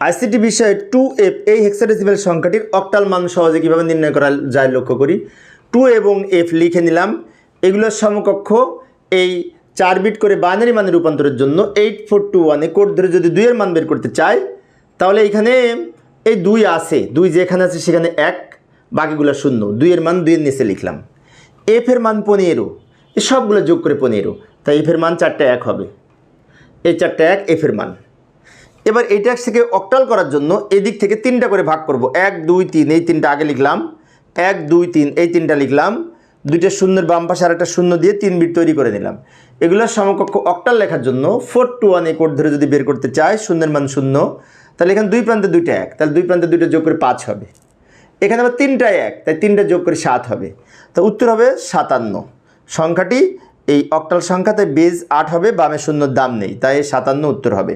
ICT বিষয়ে two F এই hexadecimal সংখ্যাটির অক্টাল মান সহজে কীভাবে নির্ণয় করা যায় লক্ষ্য করি। টু এবং এফ লিখে নিলাম। এগুলোর সমকক্ষ এই চার বিট করে বাইনারি মানে রূপান্তরের জন্য এইট ফোর টু ওয়ানে কোড ধরে যদি দুইয়ের মান বের করতে চাই, তাহলে এখানে এই দুই আছে। দুই যেখানে আছে সেখানে এক, বাকিগুলো শূন্য। দুইয়ের মান দুইয়ের নিচে লিখলাম। এফের মান পনেরো। এই সবগুলো যোগ করে পনেরো। তাই এফের মান চারটে এক হবে। এই চারটে এক এফের মান। এবার এইটা থেকে অক্টাল করার জন্য এদিক থেকে তিনটা করে ভাগ করব। এক, দুই, তিন, এই তিনটা আগে লিখলাম। এক, দুই, তিন, এই তিনটা লিখলাম। দুইটা শূন্যের বাম পাশে আর একটা শূন্য দিয়ে তিন বিট তৈরি করে নিলাম। এগুলোর সমকক্ষ অক্টাল লেখার জন্য ফোর টু ওয়ান এই কোড ধরে যদি বের করতে চাই শূন্যের মান শূন্য, তাহলে এখানে দুই প্রান্তে দুইটা এক, তাহলে দুই প্রান্তে দুইটা যোগ করে পাঁচ হবে। এখানে আবার তিনটা এক, তাই তিনটা যোগ করে সাত হবে। তো উত্তর হবে সাতান্ন। সংখ্যাটি এই অক্টাল সংখ্যাতে বেজ আট হবে, বামে শূন্যর দাম নেই, তাই সাতান্ন উত্তর হবে।